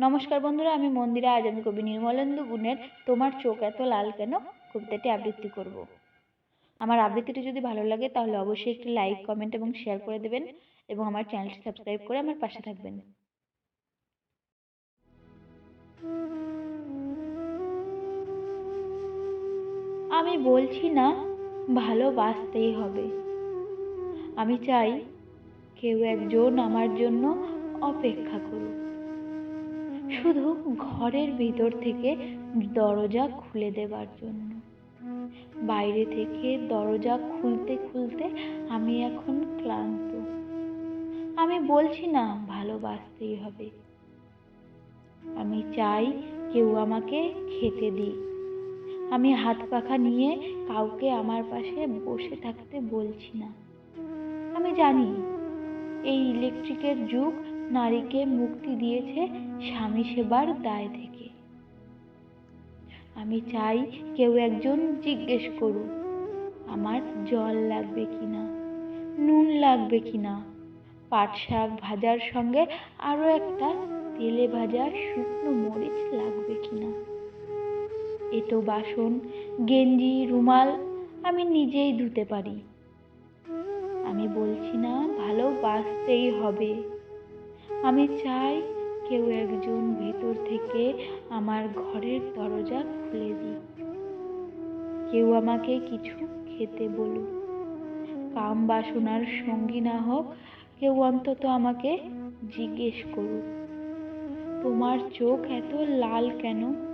নমস্কার বন্ধুরা, আমি মন্দিরা। আজ আমি কবি নির্মলেন্দু গুণের তোমার চোখ এত লাল কেন? কবিতাটি আবৃত্তি করব। আমার আবৃত্তিটি যদি ভালো লাগে, তাহলে অবশ্যই একটি লাইক, কমেন্ট এবং শেয়ার করে দেবেন এবং আমার চ্যানেলটি সাবস্ক্রাইব করে আমার পাশে থাকবেন। আমি বলছি না, ভালোবাসতেই হবে। আমি চাই কেউ একজন আমার জন্য অপেক্ষা করুক। শুধু ঘরের ভিতর থেকে দরজা খুলে দেবার জন্য। বাইরে থেকে দরজা খুলতে খুলতে আমি এখন ক্লান্ত। আমি বলছি, না, ভালোবাসতেই হবে। আমি চাই কেউ আমাকে খেতে দিক। আমি হাত পাখা নিয়ে কাউকে আমার পাশে বসে থাকতে বলছি না। আমি জানি এই ইলেকট্রিকের যুগ নারীকে মুক্তি দিয়েছে স্বামী সেবার দায় থেকে। আমি চাই কেউ একজন জিজ্ঞেস করুক, আমার জল লাগবে কিনা, নুন লাগবে কিনা? পাট শাক ভাজার সঙ্গে আরও একটা তেলে ভাজা শুকনো মরিচ লাগবে কিনা? এটো বাসন, গেঞ্জি, রুমাল আমি নিজেই ধুতে পারি। আমি বলছি না, ভালোবাসতেই হবে। আমি চাই কেউ একজন ভেতর থেকে আমার ঘরের দরজা খুলে দিক। কেউ আমাকে কিছু খেতে বলুক। কাম বাসনার সঙ্গী না হোক, কেউ অন্তত আমাকে জিজ্ঞেস করুক। তোমার চোখ এত লাল কেন?